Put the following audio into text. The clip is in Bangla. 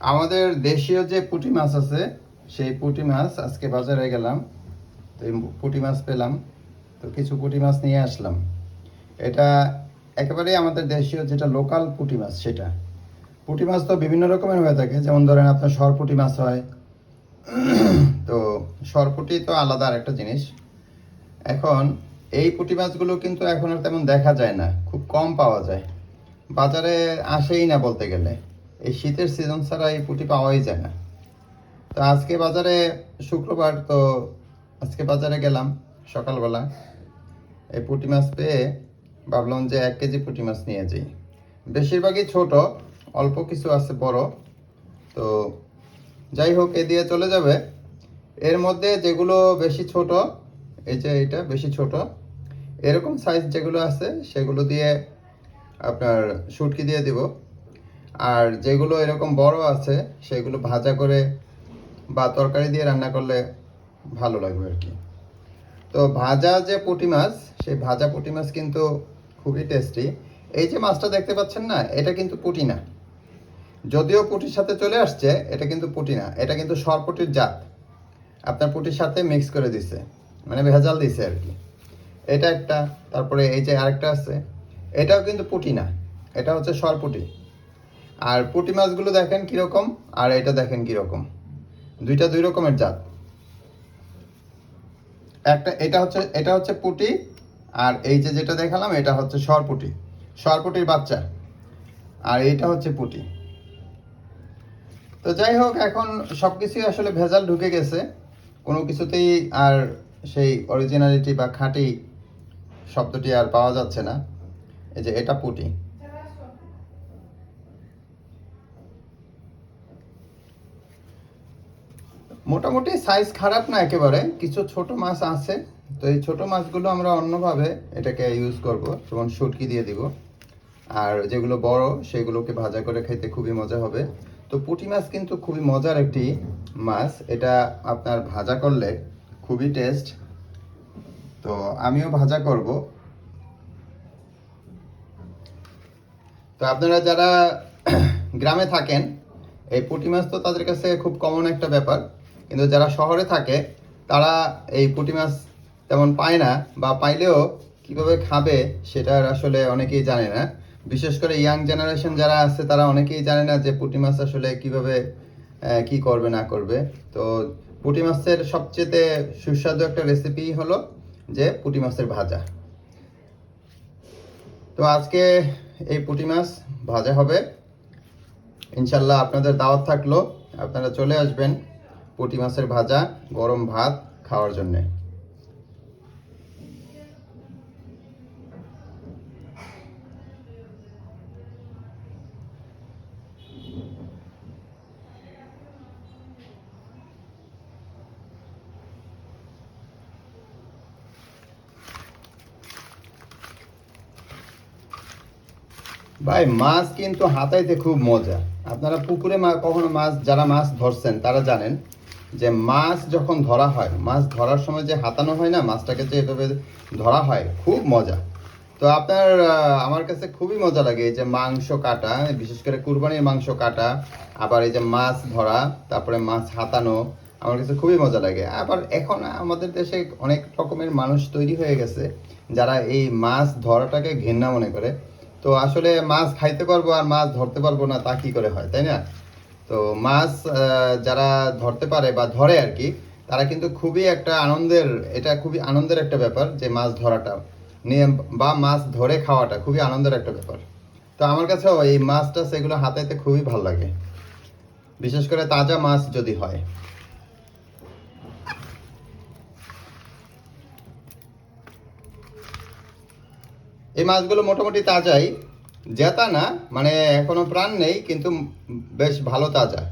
আমাদের দেশীয় যে পুঁটি মাছ আছে, সেই পুঁটি মাছ আজকে বাজারে গেলাম। তো পুঁটি মাছ পেলাম। তো কিছু পুঁটি মাছ নিয়ে আসলাম। এটা একেবারেই আমাদের দেশীয় যেটা লোকাল পুঁটি মাছ, সেটা। পুঁটি মাছ তো বিভিন্ন রকমের হয়ে থাকে। যেমন ধরেন আপনার সরপুঁটি মাছ হয়। তো সরপুঁটি তো আলাদা আর একটা জিনিস। এখন এই পুঁটি মাছগুলো কিন্তু এখন আর তেমন দেখা যায় না। খুব কম পাওয়া যায়। বাজারে আসেই না বলতে গেলে। এই শীতের সিজন ছাড়া এই পুঁটি পাওয়াই যায় না। তো আজকে বাজারে শুক্রবার, তো আজকে বাজারে গেলাম সকালবেলা। এই পুঁটি মাছ পেয়ে ভাবলাম যে এক কেজি পুঁটি মাছ নিয়ে যাই। বেশিরভাগই ছোট, অল্প কিছু আছে বড়। তো যাই হোক, এ দিয়ে চলে যাবে। এর মধ্যে যেগুলো বেশি ছোট, এই যে এটা বেশি ছোট, এরকম সাইজ যেগুলো আছে, সেগুলো দিয়ে আপনার শুটকি দিয়ে দিব। আর যেগুলো এরকম বড় আছে, সেগুলো ভাজা করে বা তরকারি দিয়ে রান্না করলে ভালো লাগবে আর কি। তো ভাজা যে পুঁটি মাছ, সেই ভাজা পুঁটি মাছ কিন্তু খুবই টেস্টি এই যে মাছটা দেখতে পাচ্ছেন না, এটা কিন্তু পুঁটি না। যদিও পুঁটির সাথে চলে আসছে, এটা কিন্তু পুঁটি না। এটা কিন্তু সরপুটির জাত। আপনার পুঁটির সাথে মিক্স করে দিছে। মানে ভেজাল দিছে আর কি। এটা একটা, তারপরে এই যে আরেকটা আছে, এটাও কিন্তু পুঁটি না। এটা হচ্ছে সরপুটি। আর পুঁটি মাছগুলো দেখেন কীরকম, আর এটা দেখেন কীরকম। দুইটা দুই রকমের জাত। একটা, এটা হচ্ছে এটা হচ্ছে পুঁটি, আর এই যে যেটা দেখালাম, এটা হচ্ছে সরপুটি, সরপুটির বাচ্চা, আর এইটা হচ্ছে পুঁটি। তো যাই হোক, এখন সব কিছুই আসলে ভেজাল ঢুকে গেছে। কোনো কিছুতেই আর সেই অরিজিনালিটি বা খাঁটি শব্দটি আর পাওয়া যাচ্ছে না। এই যে এটা পুঁটি। মোটামুটি সাইজ খারাপ না একেবারে, কিছু ছোট মাছ আছে। তো এই ছোট মাছগুলো আমরা অন্যভাবে এটাকে ইউজ করব, যেমন শুটকি দিয়ে দিব। আর যেগুলো বড়, সেগুলোকে ভাজা করে খেতে খুবই মজা হবে। তো পুঁটি মাছ কিন্তু খুবই মজার একটি মাছ। এটা আপনার ভাজা করলে খুবই টেস্ট তো আমিও ভাজা করব। তো আপনারা যারা গ্রামে থাকেন, এই পুঁটি মাছ তো তাদের কাছে খুব কমন একটা ব্যাপার। কিন্তু যারা শহরে থাকে, তারা এই পুঁটি মাছ তেমন পায় না বা পাইলেও কীভাবে খাবে সেটা আসলে অনেকেই জানে না। বিশেষ করে ইয়াং জেনারেশন যারা আছে, তারা অনেকেই জানে না যে পুঁটি মাছ আসলে কীভাবে কি করবে, না করবে। তো পুঁটি মাছের সবচেয়ে সুস্বাদু একটা রেসিপি হলো যে পুঁটি মাছের ভাজা। তো আজকে এই পুঁটি মাছ ভাজা হবে। ইনশাল্লাহ আপনাদের দাওয়াত থাকল। আপনারা চলে আসবেন। পুঁটি মাছের ভাজা, গরম ভাত খাওয়ার জন্যে। ভাই, মাছ কিন্তু হাতাইতে খুব মজা। আপনারা পুকুরে কখনো মাছ যারা মাছ ধরছেন, তারা জানেন। যে মাছ যখন ধরা হয়, মাছ ধরার সময় যে হাতানো হয় না, মাছটাকে যে এভাবে ধরা হয়, খুব মজা। তো আপনার আমার কাছে খুবই মজা লাগে এই যে মাংস কাটা, বিশেষ করে কুরবানির মাংস কাটা, আবার এই যে মাছ ধরা, তারপরে মাছ হাতানো, আমার কাছে খুবই মজা লাগে। আবার এখন আমাদের দেশে অনেক রকমের মানুষ তৈরি হয়ে গেছে, যারা এই মাছ ধরাটাকে ঘৃণা মনে করে। তো আসলে মাছ খাইতে পারব আর মাছ ধরতে পারব না, তা কি করে হয়, তাই না? তো মাছ যারা ধরতে পারে বা ধরে আর কি, তারা কিন্তু খুবই একটা আনন্দের, এটা খুবই আনন্দের একটা ব্যাপার যে মাছ ধরাটা। নিয়ে বা মাছ ধরে খাওয়াটা খুবই আনন্দের একটা ব্যাপার। তো আমার কাছেও এই মাছটা সেগুলো হাতাইতে খুবই ভালো লাগে। বিশেষ করে তাজা মাছ যদি হয়। এই মাছগুলো মোটামুটি তাজাই। জেতা না মানে এখনও প্রাণ নেই কিন্তু বেশ ভালো তাজা।